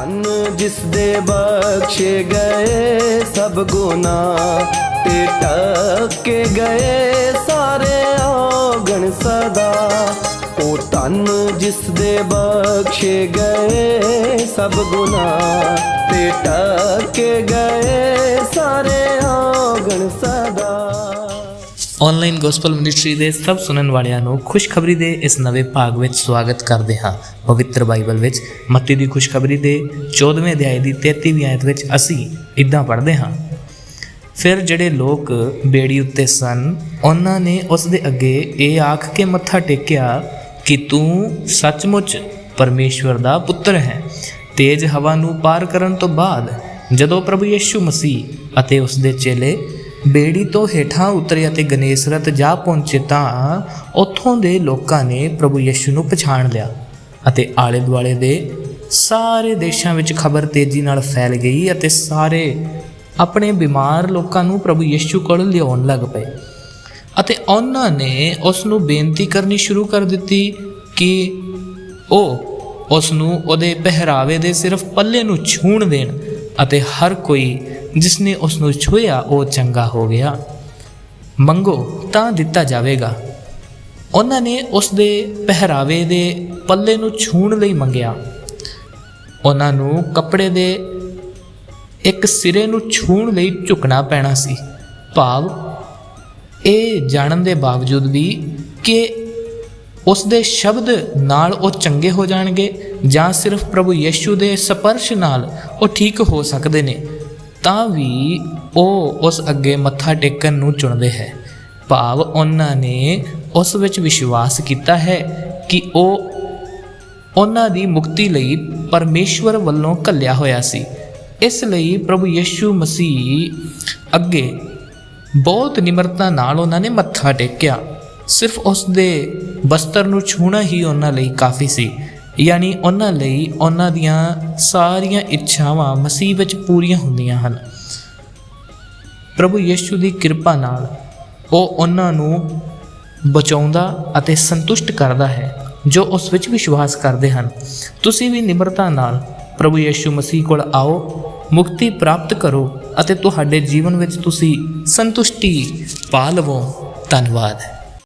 ਧੰਨ ਜਿਸ ਦੇ ਬਖਸ਼ੇ ਗਏ ਸਭ ਗੁਨਾਹ ਤੇ ਟੱਕੇ ਗਏ ਸਾਰੇ ਔਗਣ ਸਦਾ। ਉਹ ਧੰਨ ਜਿਸ ਦੇ ਬਖਸ਼ੇ ਗਏ ਸਭ ਗੁਨਾਹ ਤੇ ਟੱਕੇ ਗਏ ਸਾਰੇ ਔਗਣ ਸਦਾ। ਆਨਲਾਈਨ ਗੋਸਪਲ ਮਿਨਿਸਟਰੀ ਦੇ ਸਭ ਸੁਣਨ ਵਾਲਿਆਂ ਨੂੰ ਖੁਸ਼ਖਬਰੀ ਦੇ ਇਸ ਨਵੇਂ ਭਾਗ ਵਿੱਚ ਸਵਾਗਤ ਕਰਦੇ ਹਾਂ। ਪਵਿੱਤਰ ਬਾਈਬਲ ਵਿੱਚ ਮੱਤੀ ਦੀ ਖੁਸ਼ਖਬਰੀ ਦੇ 14ਵੇਂ ਅਧਿਆਇ ਦੀ 33ਵੀਂ ਆਇਤ ਵਿੱਚ ਅਸੀਂ ਇਦਾਂ ਪੜ੍ਹਦੇ ਹਾਂ। ਫਿਰ ਜਿਹੜੇ ਲੋਕ ਬੇੜੀ ਉੱਤੇ ਸਨ, ਉਹਨਾਂ ਨੇ ਉਸ ਦੇ ਅੱਗੇ ਇਹ ਆਖ ਕੇ ਮੱਥਾ ਟੇਕਿਆ ਕਿ ਤੂੰ ਸੱਚਮੁੱਚ ਪਰਮੇਸ਼ਵਰ ਦਾ ਪੁੱਤਰ ਹੈ। ਤੇਜ਼ ਹਵਾ ਨੂੰ ਪਾਰ ਕਰਨ ਤੋਂ ਬਾਅਦ ਜਦੋਂ ਪ੍ਰਭੂ ਯਿਸੂ ਮਸੀਹ ਅਤੇ ਉਸ ਦੇ ਚੇਲੇ ਬੇੜੀ ਤੋਂ ਹੇਠਾਂ ਉਤਰੇ ਅਤੇ ਗਨੇਸਰਤ ਜਾ ਪਹੁੰਚੇ ਤਾਂ ਉੱਥੋਂ ਦੇ ਲੋਕਾਂ ਨੇ ਪ੍ਰਭੂ ਯਿਸੂ ਨੂੰ ਪਛਾਣ ਲਿਆ ਅਤੇ ਆਲੇ ਦੁਆਲੇ ਦੇ ਸਾਰੇ ਦੇਸ਼ਾਂ ਵਿੱਚ ਖਬਰ ਤੇਜ਼ੀ ਨਾਲ ਫੈਲ ਗਈ ਅਤੇ ਸਾਰੇ ਆਪਣੇ ਬਿਮਾਰ ਲੋਕਾਂ ਨੂੰ ਪ੍ਰਭੂ ਯਿਸੂ ਕੋਲ ਲਿਆਉਣ ਲੱਗ ਪਏ। ਅਤੇ ਉਹਨਾਂ ਨੇ ਉਸ ਨੂੰ ਬੇਨਤੀ ਕਰਨੀ ਸ਼ੁਰੂ ਕਰ ਦਿੱਤੀ ਕਿ ਉਹ ਉਸ ਨੂੰ ਉਹਦੇ ਪਹਿਰਾਵੇ ਦੇ ਸਿਰਫ ਪੱਲੇ ਨੂੰ ਛੂਣ ਦੇਣ ਅਤੇ ਹਰ ਕੋਈ ਜਿਸ ਨੇ ਉਸ ਨੂੰ ਛੂਇਆ ਉਹ ਚੰਗਾ ਹੋ ਗਿਆ। ਮੰਗੋ, ਤਾਂ ਦਿੱਤਾ ਜਾਵੇਗਾ। ਉਹਨਾਂ ਨੇ ਉਸ ਦੇ ਪਹਿਰਾਵੇ ਦੇ ਪੱਲੇ ਨੂੰ ਛੂਣ ਲਈ ਮੰਗਿਆ। ਉਹਨਾਂ ਨੂੰ ਕੱਪੜੇ ਦੇ ਇੱਕ ਸਿਰੇ ਨੂੰ ਛੂਣ ਲਈ ਝੁਕਣਾ ਪੈਣਾ ਸੀ। ਭਾਵ, ਇਹ ਜਾਣਨ ਦੇ ਬਾਵਜੂਦ ਵੀ ਕਿ ਉਸ ਦੇ ਸ਼ਬਦ ਨਾਲ ਉਹ ਚੰਗੇ ਹੋ ਜਾਣਗੇ ਜਾਂ ਸਿਰਫ ਪ੍ਰਭੂ ਯਿਸੂ ਦੇ ਸਪਰਸ਼ ਨਾਲ ਉਹ ਠੀਕ ਹੋ ਸਕਦੇ ਨੇ, ਤਾਂ ਵੀ ਉਹ ਉਸ ਅੱਗੇ ਮੱਥਾ ਟੇਕਣ ਨੂੰ ਚੁਣਦੇ ਹੈ। ਭਾਵ ਉਹਨਾਂ ਨੇ ਉਸ ਵਿੱਚ ਵਿਸ਼ਵਾਸ ਕੀਤਾ ਹੈ ਕਿ ਉਹ ਉਹਨਾਂ ਦੀ ਮੁਕਤੀ ਲਈ ਪਰਮੇਸ਼ਵਰ ਵੱਲੋਂ ਘੱਲਿਆ ਹੋਇਆ ਸੀ। ਇਸ ਲਈ ਪ੍ਰਭੂ ਯਿਸੂ ਮਸੀਹ ਅੱਗੇ ਬਹੁਤ ਨਿਮਰਤਾ ਨਾਲ ਉਹਨਾਂ ਨੇ ਮੱਥਾ ਟੇਕਿਆ। ਸਿਰਫ ਉਸ ਦੇ ਬਸਤਰ ਨੂੰ ਛੂਣਾ ਹੀ ਉਹਨਾਂ ਲਈ ਕਾਫੀ ਸੀ। ਯਾਨੀ ਉਹਨਾਂ ਲਈ ਉਹਨਾਂ ਦੀਆਂ ਸਾਰੀਆਂ ਇੱਛਾਵਾਂ ਮਸੀਹ ਵਿੱਚ ਪੂਰੀਆਂ ਹੁੰਦੀਆਂ ਹਨ। ਪ੍ਰਭੂ ਯਿਸੂ ਦੀ ਕਿਰਪਾ ਨਾਲ ਉਹ ਉਹਨਾਂ ਨੂੰ ਬਚਾਉਂਦਾ ਅਤੇ ਸੰਤੁਸ਼ਟ ਕਰਦਾ ਹੈ, ਜੋ ਉਸ ਵਿੱਚ ਵਿਸ਼ਵਾਸ ਕਰਦੇ ਹਨ। ਤੁਸੀਂ ਵੀ ਨਿਮਰਤਾ ਨਾਲ ਪ੍ਰਭੂ ਯਿਸੂ ਮਸੀਹ ਕੋਲ ਆਓ, ਮੁਕਤੀ ਪ੍ਰਾਪਤ ਕਰੋ ਅਤੇ ਤੁਹਾਡੇ ਜੀਵਨ ਵਿੱਚ ਤੁਸੀਂ ਸੰਤੁਸ਼ਟੀ ਪਾ ਲਵੋ। ਧੰਨਵਾਦ।